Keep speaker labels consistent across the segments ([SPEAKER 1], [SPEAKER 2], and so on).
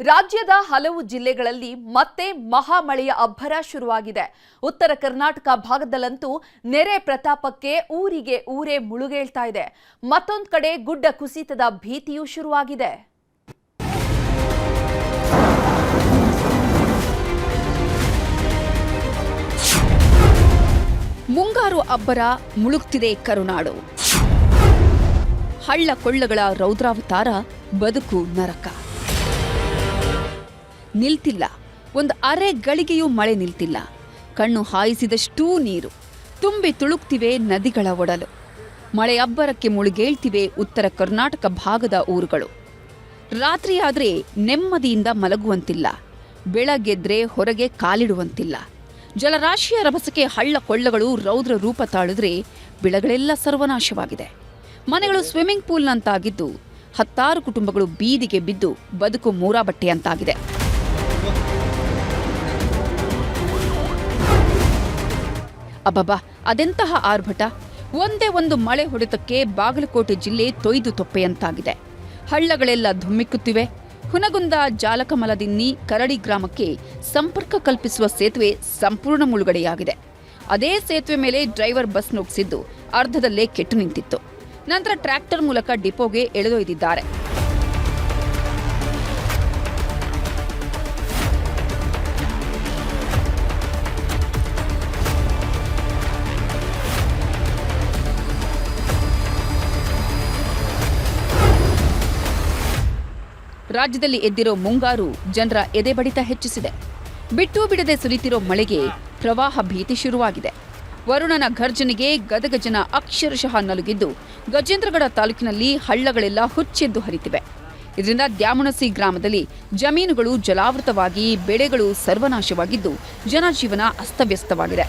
[SPEAKER 1] ರಾಜ್ಯದ ಹಲವು ಜಿಲ್ಲೆಗಳಲ್ಲಿ ಮತ್ತೆ ಮಹಾಮಳೆಯ ಅಬ್ಬರ ಶುರುವಾಗಿದೆ. ಉತ್ತರ ಕರ್ನಾಟಕ ಭಾಗದಲ್ಲಂತೂ ನೆರೆ ಪ್ರತಾಪಕ್ಕೆ ಊರಿಗೆ ಊರೇ ಮುಳುಗೇಳ್ತಾ ಇದೆ. ಮತ್ತೊಂದು ಕಡೆ ಗುಡ್ಡ ಕುಸಿತದ ಭೀತಿಯೂ ಶುರುವಾಗಿದೆ. ಮುಂಗಾರು ಅಬ್ಬರ ಮುಳುಗ್ತಿದೆ ಕರುನಾಡು. ಹಳ್ಳ ಕೊಳ್ಳಗಳ ರೌದ್ರಾವತಾರ ಬದುಕು ನರಕ. ನಿಲ್ತಿಲ್ಲ. ಒಂದು ಅರೆ ಗಳಿಗೆಯೂ ಮಳೆ ನಿಲ್ತಿಲ್ಲ. ಕಣ್ಣು ಹಾಯಿಸಿದಷ್ಟೂ ನೀರು. ತುಂಬಿ ತುಳುಕ್ತಿವೆ ನದಿಗಳ ಒಡಲು. ಮಳೆ ಅಬ್ಬರಕ್ಕೆ ಮುಳುಗೇಳ್ತಿವೆ ಉತ್ತರ ಕರ್ನಾಟಕ ಭಾಗದ ಊರುಗಳು. ರಾತ್ರಿಯಾದರೆ ನೆಮ್ಮದಿಯಿಂದ ಮಲಗುವಂತಿಲ್ಲ. ಬೆಳಗ್ಗೆದ್ರೆ ಹೊರಗೆ ಕಾಲಿಡುವಂತಿಲ್ಲ. ಜಲರಾಶಿಯ ರಭಸಕ್ಕೆ ಹಳ್ಳ ಕೊಳ್ಳಗಳು ರೌದ್ರ ರೂಪ ತಾಳಿದ್ರೆ ಬೆಳೆಗಳೆಲ್ಲ ಸರ್ವನಾಶವಾಗಿದೆ. ಮನೆಗಳು ಸ್ವಿಮ್ಮಿಂಗ್ ಪೂಲ್ನಂತಾಗಿದ್ದು ಹತ್ತಾರು ಕುಟುಂಬಗಳು ಬೀದಿಗೆ ಬಿದ್ದು ಬದುಕು ಮೂರಾಬಟ್ಟೆಯಂತಾಗಿದೆ. ಅಬ್ಬಬ್ಬಾ, ಅದೆಂತಹ ಆರ್ಭಟ? ಒಂದೇ ಒಂದು ಮಳೆ ಹೊಡೆತಕ್ಕೆ ಬಾಗಲಕೋಟೆ ಜಿಲ್ಲೆ ತೊಯ್ದು ತೊಪ್ಪೆಯಂತಾಗಿದೆ. ಹಳ್ಳಗಳೆಲ್ಲ ಧುಮ್ಮಿಕ್ಕುತ್ತಿವೆ. ಹುನಗುಂದ ಜಾಲಕಮಲದಿನ್ನಿ ಕರಡಿ ಗ್ರಾಮಕ್ಕೆ ಸಂಪರ್ಕ ಕಲ್ಪಿಸುವ ಸೇತುವೆ ಸಂಪೂರ್ಣ ಮುಳುಗಡೆಯಾಗಿದೆ. ಅದೇ ಸೇತುವೆ ಮೇಲೆ ಡ್ರೈವರ್ ಬಸ್ ನುಗ್ಗಿಸಿದ್ದು ಅರ್ಧದಲ್ಲೇ ಕೆಟ್ಟು ನಿಂತಿತ್ತು. ನಂತರ ಟ್ರ್ಯಾಕ್ಟರ್ ಮೂಲಕ ಡಿಪೋಗೆ ಎಳೆದೊಯ್ದಿದ್ದಾರೆ. ರಾಜ್ಯದಲ್ಲಿ ಎದ್ದಿರೋ ಮುಂಗಾರು ಜನರ ಎದೆಬಡಿತ ಹೆಚ್ಚಿಸಿದೆ. ಬಿಟ್ಟು ಬಿಡದೆ ಸುರಿತಿರೋ ಮಳೆಗೆ ಪ್ರವಾಹ ಭೀತಿ ಶುರುವಾಗಿದೆ. ವರುಣನ ಘರ್ಜನೆಗೆ ಗದಗ ಜನ ಅಕ್ಷರಶಃ ನಲುಗಿದ್ದು, ಗಜೇಂದ್ರಗಡ ತಾಲೂಕಿನಲ್ಲಿ ಹಳ್ಳಗಳೆಲ್ಲ ಹುಚ್ಚೆದ್ದು ಹರಿತಿವೆ. ಇದರಿಂದ ದ್ಯಾಮುಣಸಿ ಗ್ರಾಮದಲ್ಲಿ ಜಮೀನುಗಳು ಜಲಾವೃತವಾಗಿ, ಬೆಳೆಗಳು ಸರ್ವನಾಶವಾಗಿದ್ದು, ಜನಜೀವನ ಅಸ್ತವ್ಯಸ್ತವಾಗಿದೆ.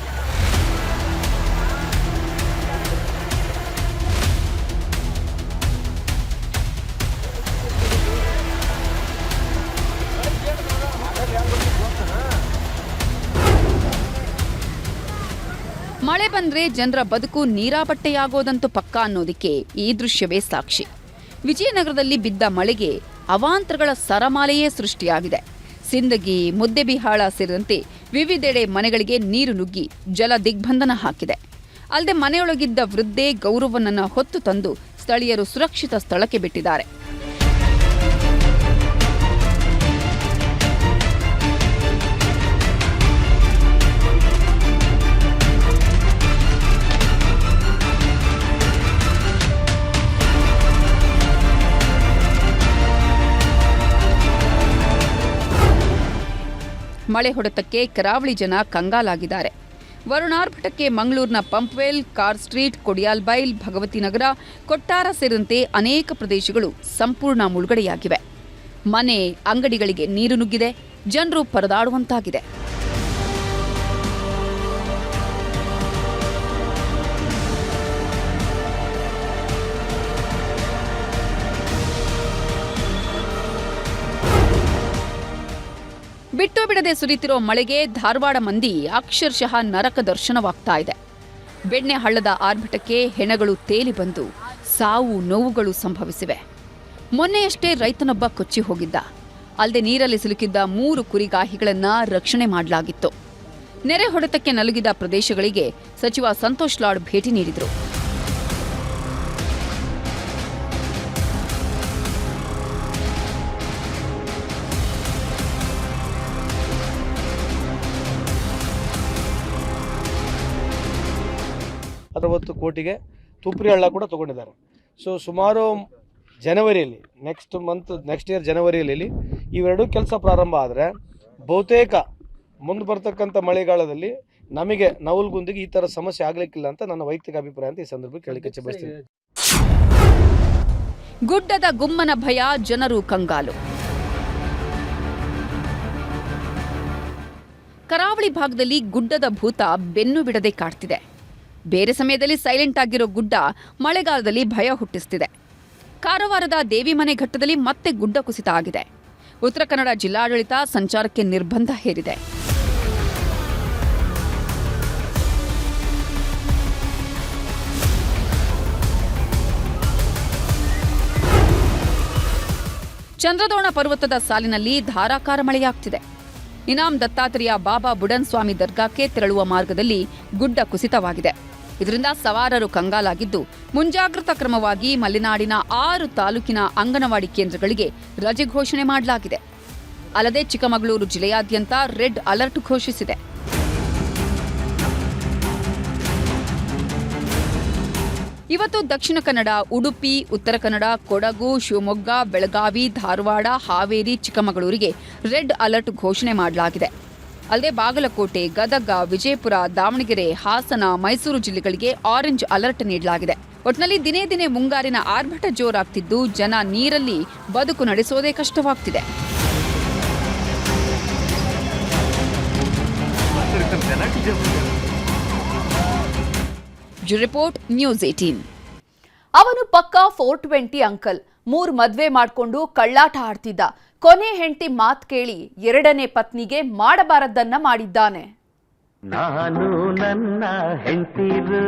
[SPEAKER 1] ಬಂದ್ರೆ ಜನರ ಬದುಕು ನೀರಾಬಟ್ಟೆಯಾಗೋದಂತೂ ಪಕ್ಕಾ ಅನ್ನೋದಕ್ಕೆ ಈ ದೃಶ್ಯವೇ ಸಾಕ್ಷಿ. ವಿಜಯನಗರದಲ್ಲಿ ಬಿದ್ದ ಮಳೆಗೆ ಅವಾಂತರಗಳ ಸರಮಾಲೆಯೇ ಸೃಷ್ಟಿಯಾಗಿದೆ. ಸಿಂದಗಿ, ಮುದ್ದೆಬಿಹಾಳ ಸೇರಿದಂತೆ ವಿವಿಧೆಡೆ ಮನೆಗಳಿಗೆ ನೀರು ನುಗ್ಗಿ ಜಲ ದಿಗ್ಬಂಧನ ಹಾಕಿದೆ. ಅಲ್ಲದೆ ಮನೆಯೊಳಗಿದ್ದ ವೃದ್ಧೆ ಗೌರವನನ್ನ ಹೊತ್ತು ತಂದು ಸ್ಥಳೀಯರು ಸುರಕ್ಷಿತ ಸ್ಥಳಕ್ಕೆ ಬಿಟ್ಟಿದ್ದಾರೆ. ಮಳೆ ಹೊಡೆತಕ್ಕೆ ಕರಾವಳಿ ಜನ ಕಂಗಾಲಾಗಿದ್ದಾರೆ. ವರುಣಾರ್ಭಟಕ್ಕೆ ಮಂಗಳೂರಿನ ಪಂಪ್ವೆಲ್, ಕಾರ್ ಸ್ಟ್ರೀಟ್ ಕೊಡಿಯಾಲ್ಬೈಲ್ ಭಗವತಿ ನಗರ, ಕೊಟ್ಟಾರ ಸೇರಿದಂತೆ ಅನೇಕ ಪ್ರದೇಶಗಳು ಸಂಪೂರ್ಣ ಮುಳುಗಡೆಯಾಗಿವೆ. ಮನೆ ಅಂಗಡಿಗಳಿಗೆ ನೀರು ನುಗ್ಗಿದೆ, ಜನರು ಪರದಾಡುವಂತಾಗಿದೆ. ಬಿಟ್ಟು ಬಿಡದೆ ಸುರಿತಿರೋ ಮಳೆಗೆ ಧಾರವಾಡ ಮಂದಿ ಅಕ್ಷರಶಃ ನರಕ ದರ್ಶನವಾಗ್ತಾ ಇದೆ. ಬೆಣ್ಣೆ ಹಳ್ಳದ ಆರ್ಭಟಕ್ಕೆ ಹೆಣಗಳು ತೇಲಿ ಬಂದು ಸಾವು ನೋವುಗಳು ಸಂಭವಿಸಿವೆ. ಮೊನ್ನೆಯಷ್ಟೇ ರೈತನೊಬ್ಬ ಕೊಚ್ಚಿ ಹೋಗಿದ್ದ. ಅಲ್ಲದೆ ನೀರಲ್ಲಿ ಸಿಲುಕಿದ್ದ ಮೂರು ಕುರಿಗಾಹಿಗಳನ್ನ ರಕ್ಷಣೆ ಮಾಡಲಾಗಿತ್ತು. ನೆರೆ ಹೊಡೆತಕ್ಕೆ ನಲುಗಿದ ಪ್ರದೇಶಗಳಿಗೆ ಸಚಿವ ಸಂತೋಷ್ ಲಾಡ್ ಭೇಟಿ ನೀಡಿದರು.
[SPEAKER 2] ಅರವತ್ತು ಕೋಟಿಗೆ ತುಪ್ರಿ ಹಳ್ಳ ಕೂಡ ತಗೊಂಡಿದ್ದಾರೆ. ಸೊ ಸುಮಾರು ಜನವರಿಯಲ್ಲಿ ನೆಕ್ಸ್ಟ್ ಮಂತ್ ನೆಕ್ಸ್ಟ್ ಇಯರ್ ಜನವರಿಯಲ್ಲಿ ಇವೆರಡೂ ಕೆಲಸ ಪ್ರಾರಂಭ ಆದರೆ ಬಹುತೇಕ ಮುಂದೆ ಬರ್ತಕ್ಕಂಥ ಮಳೆಗಾಲದಲ್ಲಿ ನಮಗೆ ನವಲ್ಗುಂದಿಗೆ ಈ ಥರ ಸಮಸ್ಯೆ ಆಗಲಿಕ್ಕಿಲ್ಲ ಅಂತ ನನ್ನ ವೈಯಕ್ತಿಕ ಅಭಿಪ್ರಾಯ ಅಂತ ಈ ಸಂದರ್ಭಕ್ಕೆ ಕೇಳಿಕೆ ಬಯಸ್ತೀನಿ
[SPEAKER 1] ಗುಡ್ಡದ ಗುಮ್ಮನ ಭಯ, ಜನರು ಕಂಗಾಲು. ಕರಾವಳಿ ಭಾಗದಲ್ಲಿ ಗುಡ್ಡದ ಭೂತ ಬೆನ್ನು ಬಿಡದೆ ಕಾಡ್ತಿದೆ. ಬೇರೆ ಸಮಯದಲ್ಲಿ ಸೈಲೆಂಟ್ ಆಗಿರೋ ಗುಡ್ಡ ಮಳೆಗಾಲದಲ್ಲಿ ಭಯ ಹುಟ್ಟಿಸ್ತಿದೆ. ಕಾರವಾರದ ದೇವಿಮನೆ ಘಟ್ಟದಲ್ಲಿ ಮತ್ತೆ ಗುಡ್ಡ ಕುಸಿತ ಆಗಿದೆ. ಉತ್ತರ ಕನ್ನಡ ಜಿಲ್ಲಾಡಳಿತ ಸಂಚಾರಕ್ಕೆ ನಿರ್ಬಂಧ ಹೇರಿದೆ. ಚಂದ್ರದೋಣ ಪರ್ವತದ ಸಾಲಿನಲ್ಲಿ ಧಾರಾಕಾರ ಮಳೆಯಾಗ್ತಿದೆ. ಇನಾಮ್ ದತ್ತಾತ್ರೇಯ ಬಾಬಾ ಬುಡನ್ ಸ್ವಾಮಿ ದರ್ಗಾಕ್ಕೆ ತೆರಳುವ ಮಾರ್ಗದಲ್ಲಿ ಗುಡ್ಡ ಕುಸಿತವಾಗಿದೆ. ಇದರಿಂದ ಸವಾರರು ಕಂಗಾಲಾಗಿದ್ದು, ಮುಂಜಾಗ್ರತಾ ಕ್ರಮವಾಗಿ ಮಲೆನಾಡಿನ ಆರು ತಾಲೂಕಿನ ಅಂಗನವಾಡಿ ಕೇಂದ್ರಗಳಿಗೆ ರಜೆ ಘೋಷಣೆ ಮಾಡಲಾಗಿದೆ. ಅಲ್ಲದೆ ಚಿಕ್ಕಮಗಳೂರು ಜಿಲ್ಲೆಯಾದ್ಯಂತ ರೆಡ್ ಅಲರ್ಟ್ ಘೋಷಿಸಿದೆ. ಇವತ್ತು ದಕ್ಷಿಣ ಕನ್ನಡ, ಉಡುಪಿ, ಉತ್ತರ ಕನ್ನಡ, ಕೊಡಗು, ಶಿವಮೊಗ್ಗ, ಬೆಳಗಾವಿ, ಧಾರವಾಡ, ಹಾವೇರಿ, ಚಿಕ್ಕಮಗಳೂರಿಗೆ ರೆಡ್ ಅಲರ್ಟ್ ಘೋಷಣೆ ಮಾಡಲಾಗಿದೆ. ಅಲ್ಲದೆ ಬಾಗಲಕೋಟೆ, ಗದಗ, ವಿಜಯಪುರ, ದಾವಣಗೆರೆ, ಹಾಸನ, ಮೈಸೂರು ಜಿಲ್ಲೆಗಳಿಗೆ ಆರೆಂಜ್ ಅಲರ್ಟ್ ನೀಡಲಾಗಿದೆ. ಒಟ್ನಲ್ಲಿ ದಿನೇ ದಿನೇ ಮುಂಗಾರಿನ ಆರ್ಭಟ ಜೋರಾಗ್ತಿದ್ದು, ಜನ ನೀರಲ್ಲಿ ಬದುಕು ನಡೆಸೋದೇ ಕಷ್ಟವಾಗ್ತಿದೆ. ರಿಪೋರ್ಟ್, ನ್ಯೂಸ್ ಏಟೀನ್
[SPEAKER 3] ಅವನು ಪಕ್ಕಾ ಫೋರ್ ಟ್ವೆಂಟಿ ಅಂಕಲ್. ಮೂರ್ ಮದ್ವೆ ಮಾಡ್ಕೊಂಡು ಕಳ್ಳಾಟ ಆಡ್ತಿದ್ದ. ಕೊನೆ ಹೆಂಡತಿ ಮಾತ್ ಕೇಳಿ ಎರಡನೇ ಪತ್ನಿಗೆ ಮಾಡಬಾರದನ್ನ ಮಾಡಿದ್ದಾನೆ.
[SPEAKER 4] ನಾನು ನನ್ನ ಹೆಂಡತಿರು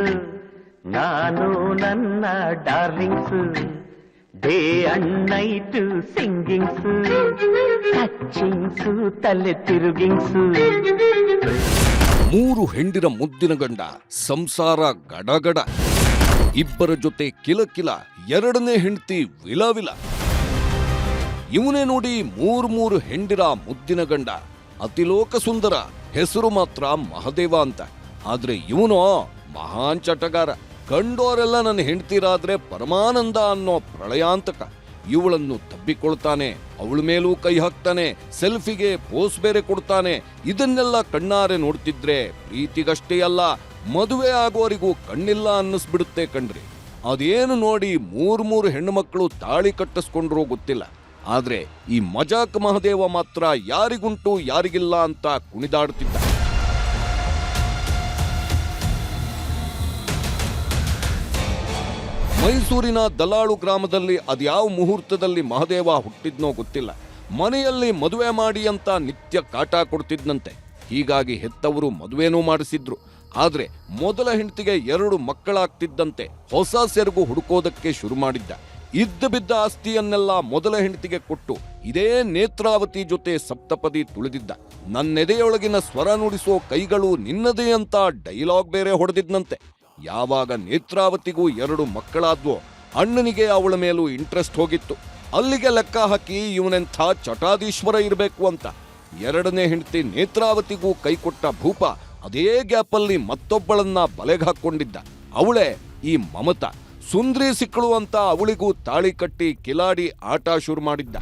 [SPEAKER 4] ನಾನು ನನ್ನ darlings day and night singings touchings ತಲೆ ತಿರುಗಿಂಗ್ಸ್.
[SPEAKER 5] ಮೂರು ಹೆಂಡಿರ ಮುದ್ದಿನ ಗಂಡ ಸಂಸಾರ ಗಡಗಡ. ಇಬ್ಬರ ಜೊತೆ ಕಿಲಕಿಲ ಎರಡನೇ ಹೆಂಡತಿ ವಿಲವಿಲ. ಇವನೇ ನೋಡಿ ಮೂರು ಮೂರು ಹೆಂಡಿರ ಮುದ್ದಿನ ಗಂಡ. ಅತಿಲೋಕ ಸುಂದರ, ಹೆಸರು ಮಾತ್ರ ಮಹದೇವ ಅಂತ. ಆದ್ರೆ ಇವನು ಮಹಾನ್ ಚಟಗಾರ. ಕಂಡೋರೆಲ್ಲ ನನ್ನ ಹೆಂಡ್ತಿರಾದ್ರೆ ಪರಮಾನಂದ ಅನ್ನೋ ಪ್ರಳಯಾಂತಕ. ಇವಳನ್ನು ತಬ್ಬಿಕೊಳ್ತಾನೆ, ಅವಳ ಮೇಲೂ ಕೈ ಹಾಕ್ತಾನೆ, ಸೆಲ್ಫಿಗೆ ಪೋಸ್ ಬೇರೆ ಕೊಡ್ತಾನೆ. ಇದನ್ನೆಲ್ಲ ಕಣ್ಣಾರೆ ನೋಡ್ತಿದ್ರೆ ಪ್ರೀತಿಗಷ್ಟೇ ಅಲ್ಲ, ಮದುವೆ ಆಗೋರಿಗೂ ಕಣ್ಣಿಲ್ಲ ಅನ್ನಿಸ್ಬಿಡುತ್ತೆ ಕಣ್ರಿ. ಅದೇನು ನೋಡಿ ಮೂರು ಮೂರು ಹೆಣ್ಣು ಮಕ್ಕಳು ತಾಳಿ ಕಟ್ಟಿಸ್ಕೊಂಡ್ರೂ ಗೊತ್ತಿಲ್ಲ. ಆದ್ರೆ ಈ ಮಜಾಕ್ ಮಹದೇವ ಮಾತ್ರ ಯಾರಿಗುಂಟು ಯಾರಿಗಿಲ್ಲ ಅಂತ ಕುಣಿದಾಡುತ್ತಿದ್ದ. ಮೈಸೂರಿನ ದಲಾಳು ಗ್ರಾಮದಲ್ಲಿ ಅದ್ಯಾವ ಮುಹೂರ್ತದಲ್ಲಿ ಮಹದೇವ ಹುಟ್ಟಿದ್ನೋ ಗೊತ್ತಿಲ್ಲ. ಮನೆಯಲ್ಲಿ ಮದುವೆ ಮಾಡಿ ಅಂತ ನಿತ್ಯ ಕಾಟ ಕೊಡ್ತಿದ್ನಂತೆ. ಹೀಗಾಗಿ ಹೆತ್ತವರು ಮದುವೆನೂ ಮಾಡಿಸಿದ್ರು. ಆದರೆ ಮೊದಲ ಹೆಂಡತಿಗೆ ಎರಡು ಮಕ್ಕಳಾಗ್ತಿದ್ದಂತೆ ಹೊಸ ಸೆರಗು ಹುಡುಕೋದಕ್ಕೆ ಶುರು ಮಾಡಿದ್ದ. ಇದ್ದ ಬಿದ್ದ ಆಸ್ತಿಯನ್ನೆಲ್ಲ ಮೊದಲ ಹೆಂಡತಿಗೆ ಕೊಟ್ಟು ಇದೇ ನೇತ್ರಾವತಿ ಜೊತೆ ಸಪ್ತಪದಿ ತುಳಿದಿದ್ದ. ನನ್ನೆದೆಯೊಳಗಿನ ಸ್ವರ ನುಡಿಸೋ ಕೈಗಳು ನಿನ್ನದೇ ಅಂತ ಡೈಲಾಗ್ ಬೇರೆ ಹೊಡೆದಿದ್ನಂತೆ. ಯಾವಾಗ ನೇತ್ರಾವತಿಗೂ ಎರಡು ಮಕ್ಕಳಾದ್ವೋ ಅಣ್ಣನಿಗೆ ಅವಳ ಮೇಲೂ ಇಂಟ್ರೆಸ್ಟ್ ಹೋಗಿತ್ತು. ಅಲ್ಲಿಗೆ ಲೆಕ್ಕ ಹಾಕಿ ಇವನೆಂಥ ಚಟಾದೀಶ್ವರ ಇರಬೇಕು ಅಂತ. ಎರಡನೇ ಹೆಂಡತಿ ನೇತ್ರಾವತಿಗೂ ಕೈಕೊಟ್ಟ ಭೂಪ ಅದೇ ಗ್ಯಾಪಲ್ಲಿ ಮತ್ತೊಬ್ಬಳನ್ನ ಬಲೆಗೆ ಹಾಕೊಂಡಿದ್ದ ಅವಳೇ ಈ ಮಮತಾ. ಸುಂದ್ರಿ ಸಿಕ್ಕಳು ಅಂತ ಅವಳಿಗೂ ತಾಳಿ ಕಟ್ಟಿ ಕಿಲಾಡಿ ಆಟ ಶುರು ಮಾಡಿದ್ದ.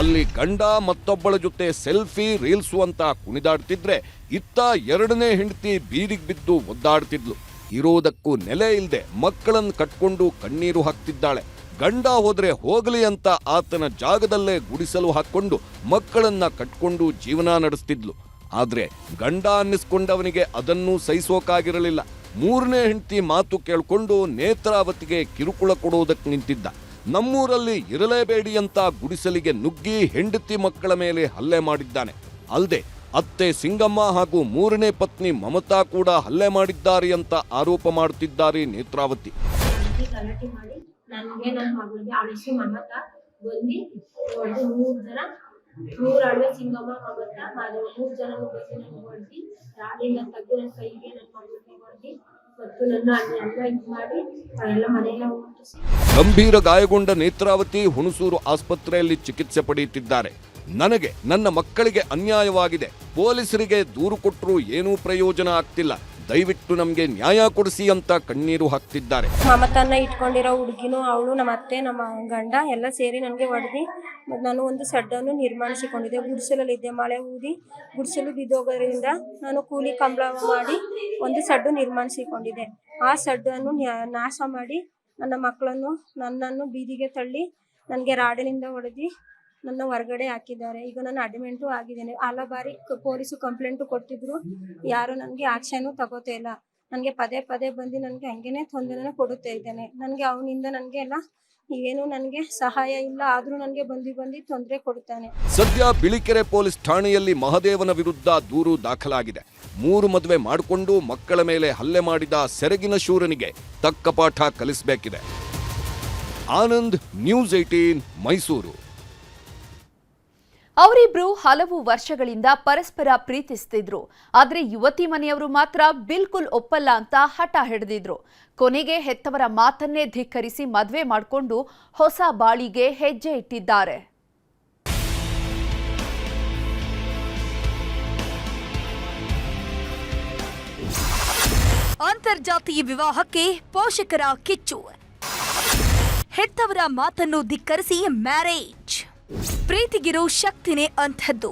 [SPEAKER 5] ಅಲ್ಲಿ ಗಂಡ ಮತ್ತೊಬ್ಬಳ ಜೊತೆ ಸೆಲ್ಫಿ ರೀಲ್ಸು ಅಂತ ಕುಣಿದಾಡ್ತಿದ್ರೆ ಇತ್ತ ಎರಡನೇ ಹೆಂಡತಿ ಬೀದಿಗೆ ಬಿದ್ದು ಒದ್ದಾಡ್ತಿದ್ಲು. ಇರೋದಕ್ಕೂ ನೆಲೆ ಇಲ್ಲದೆ ಮಕ್ಕಳನ್ನು ಕಟ್ಕೊಂಡು ಕಣ್ಣೀರು ಹಾಕ್ತಿದ್ದಾಳೆ. ಗಂಡ ಹೋದ್ರೆ ಹೋಗಲಿ ಅಂತ ಆತನ ಜಾಗದಲ್ಲೇ ಗುಡಿಸಲು ಹಾಕ್ಕೊಂಡು ಮಕ್ಕಳನ್ನ ಕಟ್ಕೊಂಡು ಜೀವನ ನಡೆಸ್ತಿದ್ಲು. ಆದ್ರೆ ಗಂಡ ಅನ್ನಿಸ್ಕೊಂಡವನಿಗೆ ಅದನ್ನೂ ಸಹಿಸೋಕಾಗಿರಲಿಲ್ಲ. ಮೂರನೇ ಹೆಂಡತಿ ಮಾತು ಕೇಳಿಕೊಂಡು ನೇತ್ರಾವತಿಗೆ ಕಿರುಕುಳ ಕೊಡುವುದಕ್ಕೆ ನಿಂತಿದ್ದ. ನಮ್ಮೂರಲ್ಲಿ ಇರಲೇಬೇಡಿ ಅಂತ ಗುಡಿಸಲಿಗೆ ನುಗ್ಗಿ ಹೆಂಡತಿ ಮಕ್ಕಳ ಮೇಲೆ ಹಲ್ಲೆ ಮಾಡಿದ್ದಾನೆ. ಅಲ್ದೆ ಅತ್ತೆ ಸಿಂಗಮ್ಮ ಹಾಗೂ ಮೂರನೇ ಪತ್ನಿ ಮಮತಾ ಕೂಡ ಹಲ್ಲೆ ಮಾಡಿದ್ದಾರೆ ಅಂತ ಆರೋಪ ಮಾಡುತ್ತಿದ್ದಾರೆ ನೇತ್ರಾವತಿ.
[SPEAKER 6] ಮಾಡಿ, ನನಗೆ ನನ್ನ ಮಗಳಿಗೆ ಅಳಿಸಿ ಮಮತಾ ಬಂದು ಮೂರು ಜನ ಮೂರು ಅಡವೆ ಸಿಂಗಮ್ಮ ಮಗತ್ತ ಮಾಧವ, ಮೂರು ಜನ ಬಂದು ನನಗೆ ಹೊಡೆದು ರಾಡಿಂದ ತೆಗೆದು ನನ್ನ ಕೈಗೆ ನನ್ನ ಮಗಳಿಗೆ ನನ್ನ ಎಲ್ಲ ಇದು ಮಾಡಿ ಎಲ್ಲ ಮನೆಯೆಲ್ಲ
[SPEAKER 5] ಗಂಭೀರ ಗಾಯಗೊಂಡ ನೇತ್ರಾವತಿ ಹುಣಸೂರು ಆಸ್ಪತ್ರೆಯಲ್ಲಿ ಚಿಕಿತ್ಸೆ ಪಡೆಯುತ್ತಿದ್ದಾರೆ. ನನಗೆ, ನನ್ನ ಮಕ್ಕಳಿಗೆ ಅನ್ಯಾಯವಾಗಿದೆ. ಪೊಲೀಸರಿಗೆ ದೂರು ಕೊಟ್ಟರೂ ಏನೂ ಪ್ರಯೋಜನ ಆಗ್ತಿಲ್ಲ. ದಯವಿಟ್ಟು ನಮಗೆ ನ್ಯಾಯ ಕೊಡಿಸಿ ಅಂತ ಕಣ್ಣೀರು ಹಾಕ್ತಿದ್ದಾರೆ.
[SPEAKER 7] ಮಮತನ್ನ ಇಟ್ಕೊಂಡಿರೋ ಹುಡುಗಿನೂ ಅವಳು, ನಮ್ಮ ಅತ್ತೆ, ನಮ್ಮ ಗಂಡ ಎಲ್ಲ ಸೇರಿ ನನಗೆ ಹೊಡೆದು ನಾನು ಒಂದು ಸಡ್ಡನ್ನು ನಿರ್ಮಾಣಿಸಿಕೊಂಡಿದ್ದೆ. ಗುಡಿಸಲಲ್ಲಿದ್ದೆ ಮಳೆ ಊದಿ, ಗುಡಿಸಲು ಬಿದ್ದೋಗೋದ್ರಿಂದ ನಾನು ಕೂಲಿ ಕಂಬಳ ಮಾಡಿ ಒಂದು ಸಡ್ಡು ನಿರ್ಮಾಣಿಸಿಕೊಂಡಿದ್ದೆ. ಆ ಸಡ್ಡನ್ನು ನಾಶ ಮಾಡಿ ನನ್ನ ಮಕ್ಕಳನ್ನು, ನನ್ನನ್ನು ಬೀದಿಗೆ ತಳ್ಳಿ, ನನಗೆ ರಾಡಿನಿಂದ ಹೊಡೆದು ನನ್ನ ಹೊರಗಡೆ ಹಾಕಿದ್ದಾರೆ. ಈಗ ನಾನು ಅಡ್ಮಿಂಟು ಆಗಿದ್ದೇನೆ. ಹಲ ಬಾರಿ ಪೊಲೀಸು ಕಂಪ್ಲೇಂಟು ಕೊಟ್ಟಿದ್ರು. ಯಾರು ನನಗೆ ಆಕ್ಷನು ತಗೋತೇ ಇಲ್ಲ. ನನಗೆ ಪದೇ ಪದೇ ಬಂದು ನನಗೆ ಹಂಗೇನೆ ತೊಂದರೆನ ಕೊಡುತ್ತೆ ಇದ್ದೇನೆ. ನನಗೆ ಅವನಿಂದ ನನಗೆ ಎಲ್ಲ ಏನು ನನಗೆ ಸಹಾಯ ಇಲ್ಲ. ಆದರೂ ನನಗೆ ಬಂದು ಬಂದು ತೊಂದರೆ ಕೊಡುತ್ತಾನೆ.
[SPEAKER 5] ಸದ್ಯ ಬಿಳಿಕೆರೆ ಪೊಲೀಸ್ ಠಾಣೆಯಲ್ಲಿ ಮಹದೇವನ ವಿರುದ್ಧ ದೂರು ದಾಖಲಾಗಿದೆ. ಮೂರು ಮದುವೆ ಮಾಡಿಕೊಂಡು ಮಕ್ಕಳ ಮೇಲೆ ಹಲ್ಲೆ ಮಾಡಿದ ಸೆರಗಿನ ಶೂರನಿಗೆ ತಕ್ಕ ಪಾಠ ಕಲಿಸಬೇಕಿದೆ. Anand news eighteen Mysuru.
[SPEAKER 3] ಅವರಿಬ್ರು ಹಲವು ವರ್ಷಗಳಿಂದ ಪರಸ್ಪರ ಪ್ರೀತಿಸ್ತಿದ್ರು. ಆದ್ರೆ ಯುವತಿ ಮನೆಯವರು ಮಾತ್ರ ಬಿಲ್ಕುಲ್ ಒಪ್ಪಲ್ಲ ಅಂತ ಹಠ ಹಿಡಿದಿದ್ರು. ಕೊನೆಗೆ ಹೆತ್ತವರ ಮಾತನ್ನೇ ಧಿಕ್ಕರಿಸಿ ಮದುವೆ ಮಾಡಿಕೊಂಡು ಹೊಸ ಬಾಳಿಗೆ ಹೆಜ್ಜೆ ಇಟ್ಟಿದ್ದಾರೆ.
[SPEAKER 8] ಅಂತರ್ಜಾತೀಯ ವಿವಾಹಕ್ಕೆ ಪೋಷಕರ ಕಿಚ್ಚು. ಹೆತ್ತವರ ಮಾತನ್ನು ಧಿಕ್ಕರಿಸಿ ಮ್ಯಾರೇಜ್. ಪ್ರೀತಿಗಿರೋ ಶಕ್ತಿನೇ ಅಂಥದ್ದು.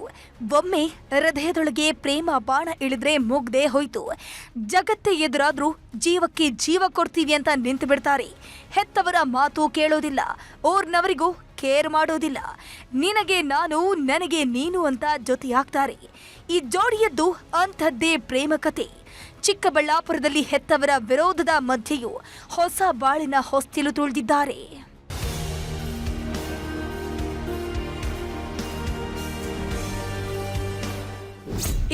[SPEAKER 8] ಒಮ್ಮೆ ಹೃದಯದೊಳಗೆ ಪ್ರೇಮ ಬಾಣ ಇಳಿದ್ರೆ ಮುಗ್ದೇ ಹೋಯ್ತು. ಜಗತ್ತೆ ಎದುರಾದ್ರೂ ಜೀವಕ್ಕೆ ಜೀವ ಕೊಡ್ತೀವಿ ಅಂತ ನಿಂತು ಬಿಡ್ತಾರೆ. ಹೆತ್ತವರ ಮಾತು ಕೇಳೋದಿಲ್ಲ. ಓರ್ನವರಿಗೂ ಕೇರ್ ಮಾಡೋದಿಲ್ಲ. ನಿನಗೆ ನಾನು, ನನಗೆ ನೀನು ಅಂತ ಜೊತೆಯಾಗ್ತಾರೆ. ಈ ಜೋಡಿಯದ್ದು ಅಂಥದ್ದೇ ಪ್ರೇಮ ಕತೆ ಚಿಕ್ಕಬಳ್ಳಾಪುರದಲ್ಲಿ ಹೆತ್ತವರ ವಿರೋಧದ ಮಧ್ಯೆಯೂ ಹೊಸ ಬಾಳಿನ ಹೊಸ್ತಿಲು ತುಳಿದಿದ್ದಾರೆ.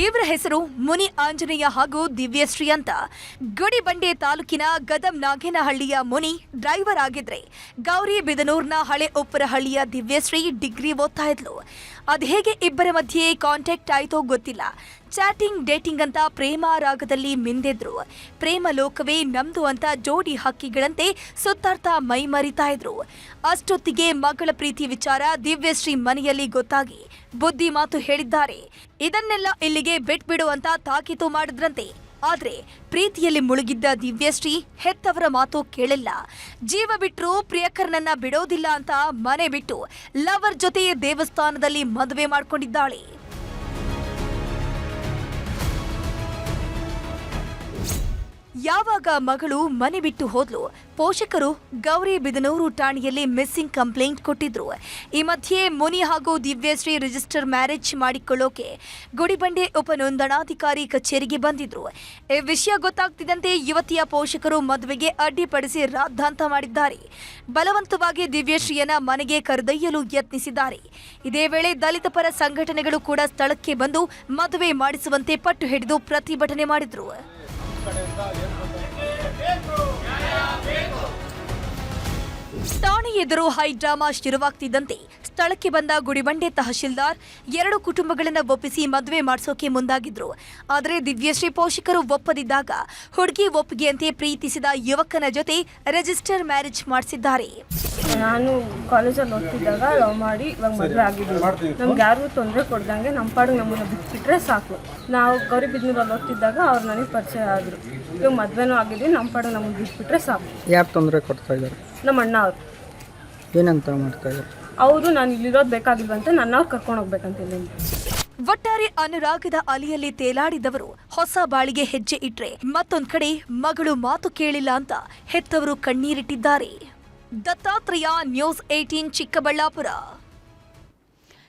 [SPEAKER 8] ಇವರ ಹೆಸರು ಮುನಿ ಆಂಜನೇಯ ಹಾಗೂ ದಿವ್ಯಶ್ರೀ ಅಂತ. ಗುಡಿಬಂಡೆ ತಾಲೂಕಿನ ಗದಂ ನಾಗೇನಹಳ್ಳಿಯ ಮುನಿ ಡ್ರೈವರ್ ಆಗಿದ್ರೆ ಗೌರಿಬಿದನೂರ್ನ ಹಳೆ ಉಪ್ಪರಹಳ್ಳಿಯ ದಿವ್ಯಶ್ರೀ ಡಿಗ್ರಿ ಓದ್ತಾ ಇದ್ಲು. ಅದ್ ಹೇಗೆ ಇಬ್ಬರ ಮಧ್ಯೆ ಕಾಂಟ್ಯಾಕ್ಟ್ ಆಯಿತೋ ಗೊತ್ತಿಲ್ಲ. ಚಾಟಿಂಗ್ ಡೇಟಿಂಗ್ ಅಂತ ಪ್ರೇಮ ರಾಗದಲ್ಲಿ ಮಿಂದೆದ್ರು. ಪ್ರೇಮ ಲೋಕವೇ ನಮ್ದು ಅಂತ ಜೋಡಿ ಹಕ್ಕಿಗಳಂತೆ ಸುತ್ತಾರ್ಥ ಮೈ ಮರಿತಾ ಇದ್ರು. ಅಷ್ಟೊತ್ತಿಗೆ ಮಗಳ ಪ್ರೀತಿ ವಿಚಾರ ದಿವ್ಯಶ್ರೀ ಮನೆಯಲ್ಲಿ ಗೊತ್ತಾಗಿ ಬುದ್ಧಿ ಮಾತು ಹೇಳಿದ್ದಾರೆ. ಇದನ್ನೆಲ್ಲ ಇಲ್ಲಿಗೆ ಬಿಟ್ಬಿಡು ಅಂತ ತಾಕೀತು ಮಾಡಿದ್ರಂತೆ. ಆದ್ರೆ ಪ್ರೀತಿಯಲ್ಲಿ ಮುಳುಗಿದ್ದ ದಿವ್ಯಶ್ರೀ ಹೆತ್ತವರ ಮಾತು ಕೇಳಿಲ್ಲ. ಜೀವ ಬಿಟ್ರು ಪ್ರಿಯಕರ್ನನ್ನ ಬಿಡೋದಿಲ್ಲ ಅಂತ ಮನೆ ಬಿಟ್ಟು ಲವರ್ ಜೊತೆ ದೇವಸ್ಥಾನದಲ್ಲಿ ಮದುವೆ ಮಾಡ್ಕೊಂಡಿದ್ದಾಳೆ. ಯಾವಾಗ ಮಗಳು ಮನೆ ಬಿಟ್ಟು ಹೋದ್ಲು? ಪೋಷಕರು ಗೌರಿ ಬಿದನೂರು ಠಾಣೆಯಲ್ಲಿ ಮಿಸ್ಸಿಂಗ್ ಕಂಪ್ಲೇಂಟ್ ಕೊಟ್ಟಿದ್ರು. ಈ ಮಧ್ಯೆ ಮುನಿ ಹಾಗೂ ದಿವ್ಯಶ್ರೀ ರಿಜಿಸ್ಟರ್ ಮ್ಯಾರೇಜ್ ಮಾಡಿಕೊಳ್ಳೋಕೆ ಗುಡಿಬಂಡೆ ಉಪನೋಂದಣಾಧಿಕಾರಿ ಕಚೇರಿಗೆ ಬಂದಿದ್ರು. ಈ ವಿಷಯ ಗೊತ್ತಾಗ್ತಿದ್ದಂತೆ ಯುವತಿಯ ಪೋಷಕರು ಮದುವೆಗೆ ಅಡ್ಡಿಪಡಿಸಿ ರಾದ್ಧಾಂತ ಮಾಡಿದ್ದಾರೆ. ಬಲವಂತವಾಗಿ ದಿವ್ಯಶ್ರೀಯನ ಮನೆಗೆ ಕರೆದೊಯ್ಯಲು ಯತ್ನಿಸಿದ್ದಾರೆ. ಇದೇ ವೇಳೆ ದಲಿತ ಪರ ಸಂಘಟನೆಗಳು ಕೂಡ ಸ್ಥಳಕ್ಕೆ ಬಂದು ಮದುವೆ ಮಾಡಿಸುವಂತೆ ಪಟ್ಟು ಹಿಡಿದು ಪ್ರತಿಭಟನೆ ಮಾಡಿದ್ರು. ಕಡೆಯಿಂದ ಏನು ಠಾಣೆ ಎದುರು ಹೈ ಡ್ರಾಮಾ ಶುರುವಾಗ್ತಿದ್ದಂತೆ ಸ್ಥಳಕ್ಕೆ ಬಂದ ಗುಡಿಬಂಡೆ ತಹಶೀಲ್ದಾರ್ ಎರಡು ಕುಟುಂಬಗಳನ್ನು ಒಪ್ಪಿಸಿ ಮದುವೆ ಮಾಡಿಸೋಕೆ ಮುಂದಾಗಿದ್ರು. ಆದರೆ ದಿವ್ಯಶ್ರೀ ಪೋಷಕರು ಒಪ್ಪದಿದ್ದಾಗ ಹುಡುಗಿ ಒಪ್ಪಿಗೆಯಂತೆ ಪ್ರೀತಿಸಿದ ಯುವಕನ ಜೊತೆ ರಿಜಿಸ್ಟರ್ ಮ್ಯಾರೇಜ್ ಮಾಡಿಸಿದ್ದಾರೆ.
[SPEAKER 7] ನಾನು ಕಾಲೇಜಲ್ಲಿ ಓದ್ತಿದ್ದಾಗ ಲವ್ ಮಾಡಿ ಇವಾಗ ಮದುವೆ ಆಗಿದ್ದು ನಮ್ಗೆ ಯಾರು ತೊಂದರೆ ಕೊಡ್ದಂಗೆ ನಮ್ಮ ಪಾಡಿಗೆ ನಮ್ಮನ್ನು ಬಿಟ್ಬಿಟ್ರೆ ಸಾಕು. ನಾವು ಗೌರಿಬಿದ್ನೂರಲ್ಲಿ ಓದ್ತಿದ್ದಾಗ ಅವ್ರು ನನಗೆ ಪರಿಚಯ ಆದರು. ಇವಾಗ ಮದುವೆನೂ ಆಗಿದ್ದೀವಿ ನಮ್ಮ ಪಾಡಿಗೆ ನಮ್ಮನ್ನು ಬಿಟ್ಬಿಟ್ರೆ ಸಾಕು.
[SPEAKER 9] ಯಾರು ತೊಂದರೆ ಕೊಡ್ತಾ ಇದ್ದಾರೆ?
[SPEAKER 7] ನಮ್ಮ ಅಣ್ಣ ಅವ್ರು.
[SPEAKER 9] ಏನಂತ ಮಾಡ್ತಾ ಇದ್ದಾರೆ
[SPEAKER 7] ಅವರು ನಾನು ಇಲ್ಲಿರೋದು ಬೇಕಾಗಿಲ್ವಂತ ನನ್ನ ಅವ್ರು ಕರ್ಕೊಂಡು ಹೋಗ್ಬೇಕಂತ
[SPEAKER 8] ಒಟ್ಟಾರೆ ಅನುರಾಗದ ಅಲಿಯಲ್ಲಿ ತೇಲಾಡಿದವರು ಹೊಸ ಬಾಳಿಗೆ ಹೆಜ್ಜೆ ಇಟ್ರೆ ಮತ್ತೊಂದ್ ಕಡೆ ಮಗಳು ಮಾತು ಕೇಳಿಲ್ಲ ಅಂತ ಹೆತ್ತವರು ಕಣ್ಣೀರಿಟ್ಟಿದ್ದಾರೆ. Dattatreya news eighteen Chikkaballapur.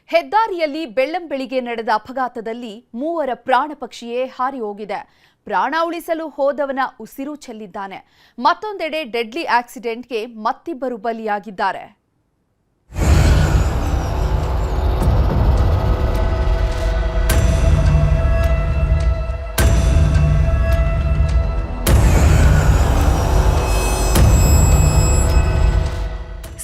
[SPEAKER 3] ಹೆದ್ದಾರಿಯಲ್ಲಿ ಬೆಳ್ಳಂಬೆಳಿಗ್ಗೆ ನಡೆದ ಅಪಘಾತದಲ್ಲಿ ಮೂವರ ಪ್ರಾಣ ಪಕ್ಷಿಯೇ ಹಾರಿ ಹೋಗಿದೆ. ಪ್ರಾಣ ಉಳಿಸಲು ಹೋದವನ ಉಸಿರು ಚೆಲ್ಲಿದ್ದಾನೆ. ಮತ್ತೊಂದೆಡೆ ಡೆಡ್ಲಿ ಆಕ್ಸಿಡೆಂಟ್ಗೆ ಮತ್ತಿಬ್ಬರು ಬಲಿಯಾಗಿದ್ದಾರೆ.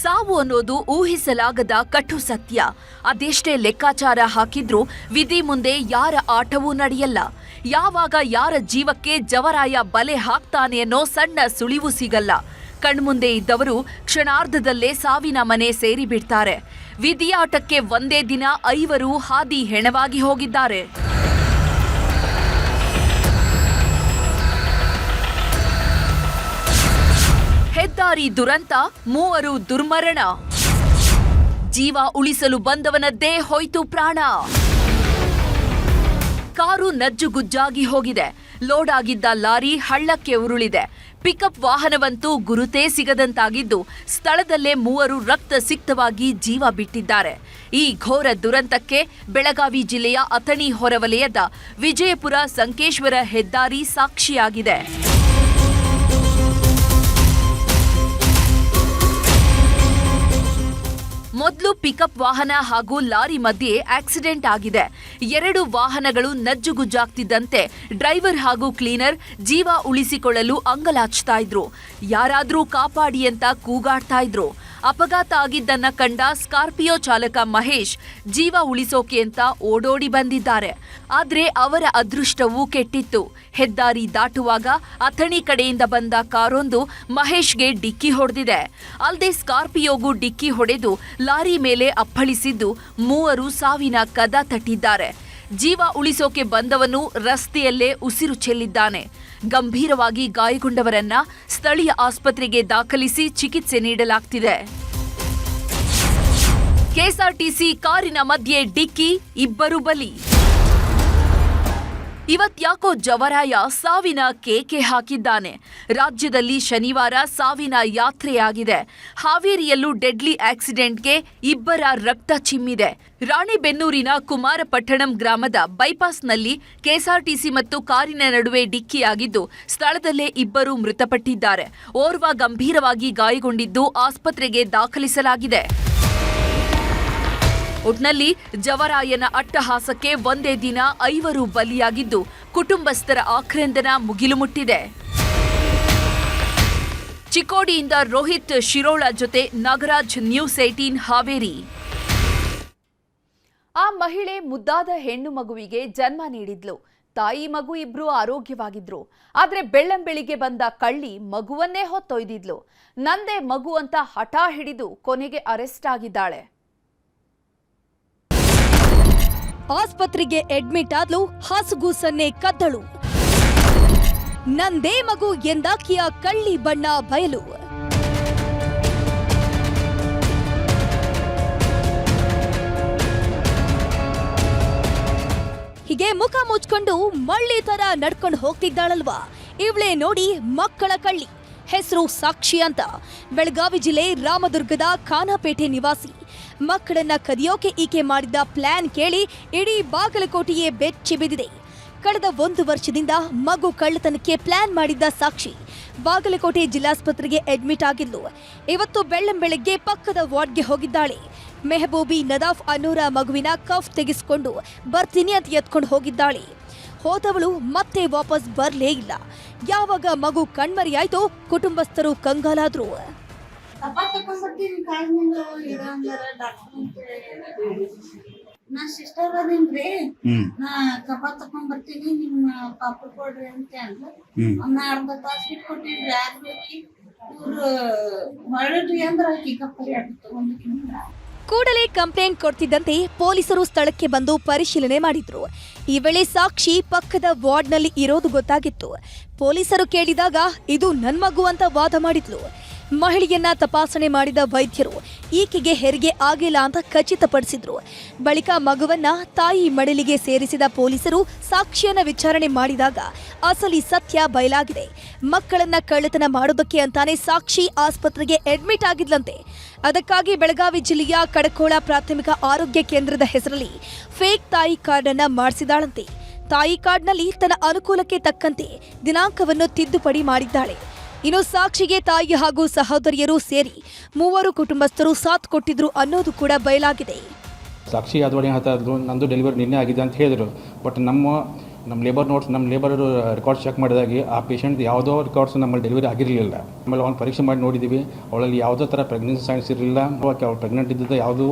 [SPEAKER 8] ಸಾವು ಅನ್ನೋದು ಊಹಿಸಲಾಗದ ಕಟು ಸತ್ಯ. ಅದೆಷ್ಟೇ ಲೆಕ್ಕಾಚಾರ ಹಾಕಿದ್ರೂ ವಿಧಿ ಮುಂದೆ ಯಾರ ಆಟವೂ ನಡೆಯಲ್ಲ. ಯಾವಾಗ ಯಾರ ಜೀವಕ್ಕೆ ಜವರಾಯ ಬಲೆ ಹಾಕ್ತಾನೆ ಅನ್ನೋ ಸಣ್ಣ ಸುಳಿವು ಸಿಗಲ್ಲ. ಕಣ್ಮುಂದೆ ಇದ್ದವರು ಕ್ಷಣಾರ್ಧದಲ್ಲೇ ಸಾವಿನ ಮನೆ ಸೇರಿಬಿಡ್ತಾರೆ. ವಿಧಿಯಾಟಕ್ಕೆ ಒಂದೇ ದಿನ ಐವರು ಹಾದಿ ಹೆಣವಾಗಿ ಹೋಗಿದ್ದಾರೆ. ಹೆದ್ದಾರಿ ದುರಂತ, ಮೂವರು ದುರ್ಮರಣ. ಜೀವ ಉಳಿಸಲು ಬಂದವನದ್ದೇ ಹೋಯ್ತು ಪ್ರಾಣ. ಕಾರು ನಜ್ಜುಗುಜ್ಜಾಗಿ ಹೋಗಿದೆ. ಲೋಡ್ ಆಗಿದ್ದ ಲಾರಿ ಹಳ್ಳಕ್ಕೆ ಉರುಳಿದೆ. ಪಿಕಪ್ ವಾಹನವಂತೂ ಗುರುತೇ ಸಿಗದಂತಾಗಿದ್ದು, ಸ್ಥಳದಲ್ಲೇ ಮೂವರು ರಕ್ತ ಸಿಕ್ತವಾಗಿ ಜೀವ ಬಿಟ್ಟಿದ್ದಾರೆ. ಈ ಘೋರ ದುರಂತಕ್ಕೆ ಬೆಳಗಾವಿ ಜಿಲ್ಲೆಯ ಅಥಣಿ ಹೊರವಲಯದ ವಿಜಯಪುರ ಸಂಕೇಶ್ವರ ಹೆದ್ದಾರಿ ಸಾಕ್ಷಿಯಾಗಿದೆ. ಮೊದಲು ಪಿಕಪ್ ವಾಹನ ಹಾಗೂ ಲಾರಿ ಮಧ್ಯೆ ಆಕ್ಸಿಡೆಂಟ್ ಆಗಿದೆ. ಎರಡು ವಾಹನಗಳು ನಜ್ಜುಗುಜ್ಜಾಗ್ತಿದ್ದಂತೆ ಡ್ರೈವರ್ ಹಾಗೂ ಕ್ಲೀನರ್ ಜೀವ ಉಳಿಸಿಕೊಳ್ಳಲು ಅಂಗಲಾಚ್ತಾ ಇದ್ರು. ಯಾರಾದರೂ ಕಾಪಾಡಿ ಅಂತ ಕೂಗಾಡ್ತಾ ಇದ್ರು. ಅಪಘಾತ ಆಗಿದ್ದನ್ನ ಕಂಡ ಸ್ಕಾರ್ಪಿಯೋ ಚಾಲಕ ಮಹೇಶ್ ಜೀವ ಉಳಿಸೋಕೆ ಅಂತ ಓಡೋಡಿ ಬಂದಿದ್ದಾರೆ. ಆದ್ರೆ ಅವರ ಅದೃಷ್ಟವೂ ಕೆಟ್ಟಿತ್ತು. ಹೆದ್ದಾರಿ ದಾಟುವಾಗ ಅಥಣಿ ಕಡೆಯಿಂದ ಬಂದ ಕಾರೊಂದು ಮಹೇಶ್ಗೆ ಡಿಕ್ಕಿ ಹೊಡೆದಿದೆ. ಅಲ್ಲದೆ ಸ್ಕಾರ್ಪಿಯೋಗೂ ಡಿಕ್ಕಿ ಹೊಡೆದು ಲಾರಿ ಮೇಲೆ ಅಪ್ಪಳಿಸಿದ್ದು ಮೂವರು ಸಾವಿನ ಕದ ತಟ್ಟಿದ್ದಾರೆ. ಜೀವ ಉಳಿಸೋಕೆ ಬಂದವನು ರಸ್ತೆಯಲ್ಲೇ ಉಸಿರು ಚೆಲ್ಲಿದ್ದಾನೆ. ಗಂಭೀರವಾಗಿ ಗಾಯಗೊಂಡವರನ್ನ ಸ್ಥಳೀಯ ಆಸ್ಪತ್ರೆಗೆ ದಾಖಲಿಸಿ ಚಿಕಿತ್ಸೆ ನೀಡಲಾಗ್ತಿದೆ. ಕೆಎಸ್ಆರ್ಟಿಸಿ ಕಾರಿನ ಮಧ್ಯೆ ಡಿಕ್ಕಿ, ಇಬ್ಬರು ಬಲಿ. ಇವತ್ಯಾಕೋ ಜವರಾಯ ಸಾವಿನ ಕೇಕೆ ಹಾಕಿದ್ದಾನೆ. ರಾಜ್ಯದಲ್ಲಿ ಶನಿವಾರ ಸಾವಿನ ಯಾತ್ರೆಯಾಗಿದೆ. ಹಾವೇರಿಯಲ್ಲೂ ಡೆಡ್ಲಿ ಆಕ್ಸಿಡೆಂಟ್ಗೆ ಇಬ್ಬರ ರಕ್ತ ಚಿಮ್ಮಿದೆ. ರಾಣಿಬೆನ್ನೂರಿನ ಕುಮಾರಪಟ್ಟಣಂ ಗ್ರಾಮದ ಬೈಪಾಸ್ನಲ್ಲಿ ಕೆಎಸ್ಆರ್ಟಿಸಿ ಮತ್ತು ಕಾರಿನ ನಡುವೆ ಡಿಕ್ಕಿಯಾಗಿದ್ದು, ಸ್ಥಳದಲ್ಲೇ ಇಬ್ಬರು ಮೃತಪಟ್ಟಿದ್ದಾರೆ. ಓರ್ವ ಗಂಭೀರವಾಗಿ ಗಾಯಗೊಂಡಿದ್ದು ಆಸ್ಪತ್ರೆಗೆ ದಾಖಲಿಸಲಾಗಿದೆ. ಒಟ್ನಲ್ಲಿ ಜವರಾಯನ ಅಟ್ಟಹಾಸಕ್ಕೆ ಒಂದೇ ದಿನ ಐವರು ಬಲಿಯಾಗಿದ್ದು ಕುಟುಂಬಸ್ಥರ ಆಕ್ರಂದನ ಮುಗಿಲು ಮುಟ್ಟಿದೆ ಚಿಕ್ಕೋಡಿಯಿಂದ ರೋಹಿತ್ ಶಿರೋಳ ಜೊತೆ ನಾಗರಾಜ್ ನ್ಯೂಸ್ ಏಟೀನ್ ಹಾವೇರಿ.
[SPEAKER 3] ಆ ಮಹಿಳೆ ಮುದ್ದಾದ ಹೆಣ್ಣು ಮಗುವಿಗೆ ಜನ್ಮ ನೀಡಿದ್ಲು. ತಾಯಿ ಮಗು ಇಬ್ರು ಆರೋಗ್ಯವಾಗಿದ್ರು. ಆದ್ರೆ ಬೆಳ್ಳಂಬೆಳಿಗ್ಗೆ ಬಂದ ಕಳ್ಳಿ ಮಗುವನ್ನೇ ಹೊತ್ತೊಯ್ದಿದ್ಲು. ನಂದೇ ಮಗು ಅಂತ ಹಠ ಹಿಡಿದು ಕೊನೆಗೆ ಅರೆಸ್ಟ್ ಆಗಿದ್ದಾಳೆ
[SPEAKER 8] ಆಸ್ಪತ್ರೆಗೆ ಅಡ್ಮಿಟ್ ಆದ್ಲು ಹಾಸುಗೂಸನ್ನೇ ಕದ್ದಳು. ನಂದೇ ಮಗು ಎಂದಾಕಿಯ ಕಳ್ಳಿ ಬಣ್ಣ ಬಯಲು. ಹೀಗೆ ಮುಖ ಮುಚ್ಕೊಂಡು ಮಳ್ಳಿ ತರ ನಡ್ಕೊಂಡು ಹೋಗ್ತಿದ್ದಾಳಲ್ವಾ? ಇವಳೆ ನೋಡಿ ಮಕ್ಕಳ ಕಳ್ಳಿ. ಹೆಸರು ಸಾಕ್ಷಿ ಅಂತ. ಬೆಳಗಾವಿ ಜಿಲ್ಲೆ ರಾಮದುರ್ಗದ ಖಾನಾಪೇಟೆ ನಿವಾಸಿ. ಮಕ್ಕಳನ್ನ ಕದಿಯೋಕೆ ಈಕೆ ಮಾಡಿದ್ದ ಪ್ಲಾನ್ ಕೇಳಿ ಇಡೀ ಬಾಗಲಕೋಟೆಯೇ ಬೆಚ್ಚಿ ಬಿದ್ದಿದೆ. ಕಳೆದ ಒಂದು ವರ್ಷದಿಂದ ಮಗು ಕಳ್ಳತನಕ್ಕೆ ಪ್ಲಾನ್ ಮಾಡಿದ್ದ ಸಾಕ್ಷಿ ಬಾಗಲಕೋಟೆ ಜಿಲ್ಲಾಸ್ಪತ್ರೆಗೆ ಅಡ್ಮಿಟ್ ಆಗಿದ್ಲು ಇವತ್ತು ಬೆಳ್ಳಂಬೆಳಗ್ಗೆ ಪಕ್ಕದ ವಾರ್ಡ್ಗೆ ಹೋಗಿದ್ದಾಳೆ. ಮೆಹಬೂಬಿ ನದಾಫ್ ಅನೂರ ಮಗುವಿನ ಕಫ್ ತೆಗೆಸಿಕೊಂಡು ಬರ್ತೀನಿ ಅಂತ ಎತ್ಕೊಂಡು ಹೋಗಿದ್ದಾಳೆ. ಹೋದವಳು ಮತ್ತೆ ವಾಪಸ್ ಬರಲೇ ಇಲ್ಲ. ಯಾವಾಗ ಮಗು ಕಣ್ಮರೆಯಾಯ್ತೋ ಕುಟುಂಬಸ್ಥರು ಕಂಗಾಲಾದ್ರು.
[SPEAKER 10] ಕಪ ತಕೊಂಡ್ಬರ್ತೀನಿ ಇರೋ ಇರಂಗಾರ ಡಾಕ್ಟರ್ ನಾ ಸಿಸ್ಟರ್ ಅದೇನ್ರಿ. ನಾ ಕಪ ತಕೊಂಡ್ಬರ್ತೀನಿ ನಿಮ್ಮ ಪಾಪ ಕೊಡ್ರಿ ಅಂತ ಅಂದ್ರ. ಒಂದ್ ಅರ್ಧ ತಾಸ್ ಬಿಟ್ಟು ಕೊಟ್ಟಿನ್ರಿ ಯಾರ್ ಬೇಕಿ? ಇವ್ರು ಹೊರಡ್ರಿ ಅಂದ್ರ ಆಕಿ ಕಪ್ಪ ಎರಡು
[SPEAKER 8] ಕೂಡಲೇ ಕಂಪ್ಲೇಂಟ್ ಕೊಡ್ತಿದ್ದಂತೆ ಪೊಲೀಸರು ಸ್ಥಳಕ್ಕೆ ಬಂದು ಪರಿಶೀಲನೆ ಮಾಡಿದ್ರು. ಈ ವೇಳೆ ಸಾಕ್ಷಿ ಪಕ್ಕದ ವಾರ್ಡ್ನಲ್ಲಿ ಇರೋದು ಗೊತ್ತಾಗಿತ್ತು. ಪೊಲೀಸರು ಕೇಳಿದಾಗ ಇದು ನನ್ನ ಮಗು ಅಂತ ವಾದ ಮಾಡಿದ್ಲು. ಮಹಿಳೆಯನ್ನ ತಪಾಸಣೆ ಮಾಡಿದ ವೈದ್ಯರು, ಈಕೆಗೆ ಹೆರಿಗೆ ಆಗಿಲ್ಲ ಅಂತ ಖಚಿತಪಡಿಸಿದ್ರು. ಬಳಿಕ ಮಗುವನ್ನ ತಾಯಿ ಮಡಲಿಗೆ ಸೇರಿಸಿದ ಪೊಲೀಸರು ಸಾಕ್ಷಿಯನ್ನ ವಿಚಾರಣೆ ಮಾಡಿದಾಗ ಅಸಲಿ ಸತ್ಯ ಬಯಲಾಗಿದೆ. ಮಕ್ಕಳನ್ನ ಕಳ್ಳತನ ಮಾಡೋದಕ್ಕೆ ಅಂತಾನೆ ಸಾಕ್ಷಿ ಆಸ್ಪತ್ರೆಗೆ ಅಡ್ಮಿಟ್ ಆಗಿದ್ಲಂತೆ. ಅದಕ್ಕಾಗಿ ಬೆಳಗಾವಿ ಜಿಲ್ಲೆಯ ಕಡಕೋಳ ಪ್ರಾಥಮಿಕ ಆರೋಗ್ಯ ಕೇಂದ್ರದ ಹೆಸರಲ್ಲಿ ಫೇಕ್ ತಾಯಿ ಕಾರ್ಡ್ ಅನ್ನ ಮಾಡಿಸಿದಾಳಂತೆ. ತಾಯಿ ಕಾರ್ಡ್ನಲ್ಲಿ ತನ್ನ ಅನುಕೂಲಕ್ಕೆ ತಕ್ಕಂತೆ ದಿನಾಂಕವನ್ನು ತಿದ್ದುಪಡಿ ಮಾಡಿದ್ದಾಳೆ. ಇನ್ನು ಸಾಕ್ಷಿಗೆ ತಾಯಿ ಹಾಗೂ ಸಹೋದರಿಯರು ಸೇರಿ ಮೂವರು ಕುಟುಂಬಸ್ಥರು ಸಾಥ್ ಕೊಟ್ಟಿದ್ರು ಅನ್ನೋದು ಕೂಡ ಬಯಲಾಗಿದೆ.
[SPEAKER 11] ಸಾಕ್ಷಿ ಅದ್ವಾಡಿ ಹೇಳ್ತಾ ಇದ್ರು ನಂದು ಡೆಲಿವರಿ ನಿನ್ನೆ ಆಗಿದೆ ಅಂತ ಹೇಳಿದರು. ಬಟ್ ನಮ್ಮ ನಮ್ಮ ಲೇಬರ್ ನೋಟ್ಸ್ ನಮ್ಮ ಲೇಬರ್ ರೆಕಾರ್ಡ್ಸ್ ಚೆಕ್ ಮಾಡಿದಾಗ ಆ ಪೇಷಂಟ್ ಯಾವುದೋ ರೆಕಾರ್ಡ್ಸ್ ನಮ್ಮಲ್ಲಿ ಡೆಲಿವರಿ ಆಗಿರಲಿಲ್ಲ. ಆಮೇಲೆ ಅವ್ನು ಪರೀಕ್ಷೆ ಮಾಡಿ ನೋಡಿದ್ದೀವಿ ಅವಳಲ್ಲಿ ಯಾವುದೋ ಥರ ಪ್ರೆಗ್ನೆನ್ಸಿ ಸೈನ್ಸ್ ಇರಲಿಲ್ಲ. ಅವಳು ಪ್ರೆಗ್ನೆಂಟ್ ಇದ್ದಿದ್ದು ಯಾವುದೂ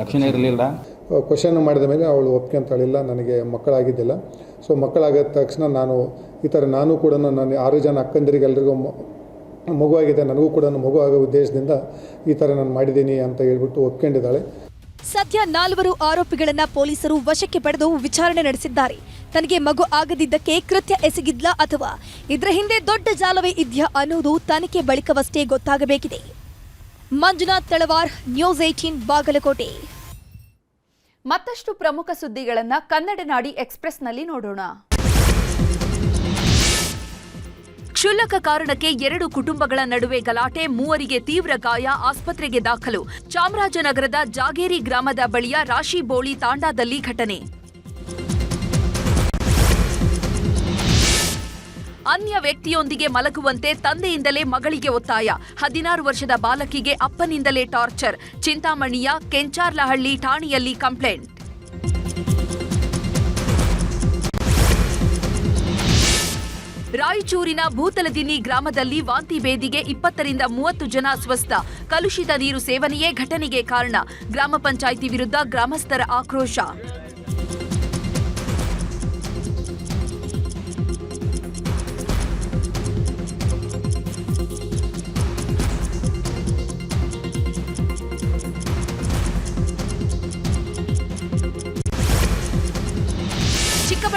[SPEAKER 11] ಲಕ್ಷಣ ಇರಲಿಲ್ಲ.
[SPEAKER 12] ಕ್ವಶನ್ ಮಾಡಿದ ಮೇಲೆ ಅವಳು ಒಪ್ಕೊಂತಾಳಿಲ್ಲ ನನಗೆ ಮಕ್ಕಳಾಗಿದ್ದಿಲ್ಲ. ಸೊ ಮಕ್ಕಳಾಗಿದ್ದ ತಕ್ಷಣ ನಾನು ಈ ಥರ ನಾನು ಕೂಡ ನನ್ನ ಆರು ಜನ ಅಕ್ಕಂದಿರಿಗೆಲ್ಲರಿಗೂ ಮಗುವಾಗಿದೆ ನನಗೂ ಕೂಡ ಮಗು ಆಗೋ ಉದ್ದೇಶದಿಂದ ಈ ಥರ ನಾನು ಮಾಡಿದ್ದೀನಿ ಅಂತ ಹೇಳ್ಬಿಟ್ಟು ಒಪ್ಕೊಂಡಿದ್ದಾಳೆ.
[SPEAKER 8] ಸದ್ಯ ನಾಲ್ವರು ಆರೋಪಿಗಳನ್ನ ಪೊಲೀಸರು ವಶಕ್ಕೆ ಪಡೆದು ವಿಚಾರಣೆ ನಡೆಸಿದ್ದಾರೆ. ತನಗೆ ಮಗು ಆಗದಿದ್ದಕ್ಕೆ ಕೃತ್ಯ ಎಸಗಿದ್ಲಾ ಅಥವಾ ಇದರ ಹಿಂದೆ ದೊಡ್ಡ ಜಾಲವೇ ಇದ್ಯಾ ಅನ್ನೋದು ತನಿಖೆ ಬಳಿಕವಷ್ಟೇ ಗೊತ್ತಾಗಬೇಕಿದೆ. Manjunath Talawar news eighteen Bagalkot.
[SPEAKER 3] ಮತ್ತಷ್ಟು ಪ್ರಮುಖ ಸುದ್ದಿಗಳನ್ನು ಕನ್ನಡ ನಾಡಿ ಎಕ್ಸ್ಪ್ರೆಸ್ನಲ್ಲಿ ನೋಡೋಣ.
[SPEAKER 8] ಕ್ಷುಲ್ಲಕ ಕಾರಣಕ್ಕೆ ಎರಡು ಕುಟುಂಬಗಳ ನಡುವೆ ಗಲಾಟೆ, ಮೂವರಿಗೆ ತೀವ್ರ ಗಾಯ, ಆಸ್ಪತ್ರೆಗೆ ದಾಖಲು. ಚಾಮರಾಜನಗರದ ಜಾಗೇರಿ ಗ್ರಾಮದ ಬಳಿಯ ರಾಶಿ ಬೋಳಿ ತಾಂಡಾದಲ್ಲಿ ಘಟನೆ. ಅನ್ಯ ವ್ಯಕ್ತಿಯೊಂದಿಗೆ ಮಲಗುವಂತೆ ತಂದೆಯಿಂದಲೇ ಮಗಳಿಗೆ ಒತ್ತಾಯ. ಹದಿನಾರು ವರ್ಷದ ಬಾಲಕಿಗೆ ಅಪ್ಪನಿಂದಲೇ ಟಾರ್ಚರ್. ಚಿಂತಾಮಣಿಯ ಕೆಂಚಾರ್ಲಹಳ್ಳಿ ಠಾಣೆಯಲ್ಲಿ ಕಂಪ್ಲೇಂಟ್.
[SPEAKER 3] ರಾಯಚೂರಿನ ಭೂತಲದಿನ್ನಿ ಗ್ರಾಮದಲ್ಲಿ ವಾಂತಿ ಬೇದಿಗೆ ಇಪ್ಪತ್ತರಿಂದ ಮೂವತ್ತು ಜನ ಸ್ವಸ್ಥ ಕಲುಷಿತ ನೀರು ಸೇವನೆಯೇ ಘಟನೆಗೆ ಕಾರಣ. ಗ್ರಾಮ ಪಂಚಾಯಿತಿ ವಿರುದ್ಧ ಗ್ರಾಮಸ್ಥರ ಆಕ್ರೋಶ.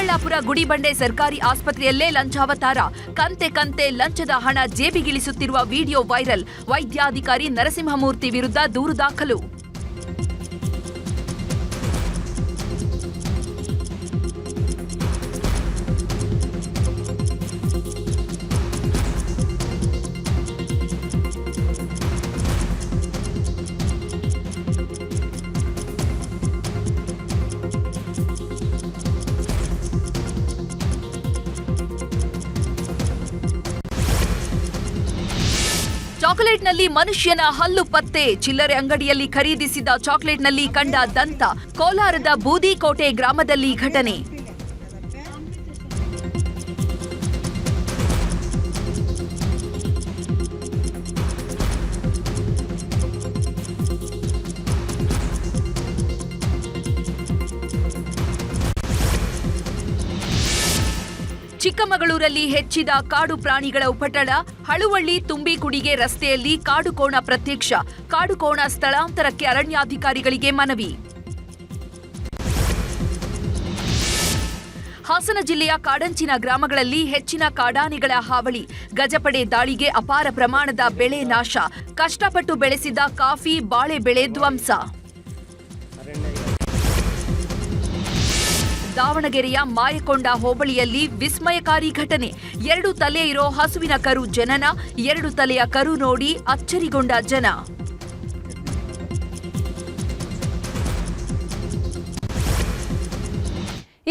[SPEAKER 3] ಚಿಕ್ಕಬಳ್ಳಾಪುರ ಗುಡಿಬಂಡೆ ಸರ್ಕಾರಿ ಆಸ್ಪತ್ರೆಯಲ್ಲೇ ಲಂಚಾವತಾರ. ಕಂತೆ ಕಂತೆ ಲಂಚದ ಹಣ ಜೇಬಿಗಿಳಿಸುತ್ತಿರುವ ವಿಡಿಯೋ ವೈರಲ್. ವೈದ್ಯಾಧಿಕಾರಿ ನರಸಿಂಹಮೂರ್ತಿ ವಿರುದ್ಧ ದೂರು ದಾಖಲು. ಚಾಕೊಲೇಟ್ನಲ್ಲಿ ಮನುಷ್ಯನ ಹಲ್ಲು ಪತ್ತೆ. ಚಿಲ್ಲರೆ ಅಂಗಡಿಯಲ್ಲಿ ಖರೀದಿಸಿದ ಚಾಕ್ಲೇಟ್ನಲ್ಲಿ ಕಂಡ ದಂತ. ಕೋಲಾರದ ಬೂದಿಕೋಟೆ ಗ್ರಾಮದಲ್ಲಿ ಘಟನೆ. ಚಿಕ್ಕಮಗಳೂರಲ್ಲಿ ಹೆಚ್ಚಿದ ಕಾಡು ಪ್ರಾಣಿಗಳ ಉಪಟಳ ಹಳುವಳ್ಳಿ ತುಂಬಿಕುಡಿಗೆ ರಸ್ತೆಯಲ್ಲಿ ಕಾಡುಕೋಣ ಪ್ರತ್ಯಕ್ಷ. ಕಾಡುಕೋಣ ಸ್ಥಳಾಂತರಕ್ಕೆ ಅರಣ್ಯಾಧಿಕಾರಿಗಳಿಗೆ ಮನವಿ. ಹಾಸನ ಜಿಲ್ಲೆಯ ಕಾಡಂಚಿನ ಗ್ರಾಮಗಳಲ್ಲಿ ಹೆಚ್ಚಿನ ಕಾಡಾನೆಗಳ ಹಾವಳಿ. ಗಜಪಡೆ ದಾಳಿಗೆ ಅಪಾರ ಪ್ರಮಾಣದ ಬೆಳೆ ನಾಶ. ಕಷ್ಟಪಟ್ಟು ಬೆಳೆಸಿದ ಕಾಫಿ, ಬಾಳೆ ಬೆಳೆ ಧ್ವಂಸ. ದಾವಣಗೆರೆಯ ಮಾಯಕೊಂಡ ಹೋಬಳಿಯಲ್ಲಿ ವಿಸ್ಮಯಕಾರಿ ಘಟನೆ. ಎರಡು ತಲೆ ಇರೋ ಹಸುವಿನ ಕರು ಜನನ, ಎರಡು ತಲೆಯ ಕರು ನೋಡಿ ಅಚ್ಚರಿಗೊಂಡ ಜನ.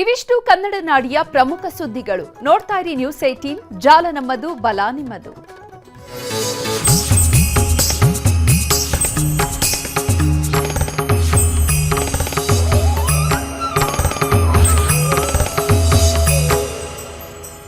[SPEAKER 13] ಇವಿಷ್ಟು ಕನ್ನಡ ನಾಡಿಯ ಪ್ರಮುಖ ಸುದ್ದಿಗಳು. ನೋಡ್ತಾ ಇರಿ ನ್ಯೂಸ್ ಏಟೀನ್ ಜಾಲ ನಮ್ಮದು, ಬಲ ನಿಮ್ಮದು.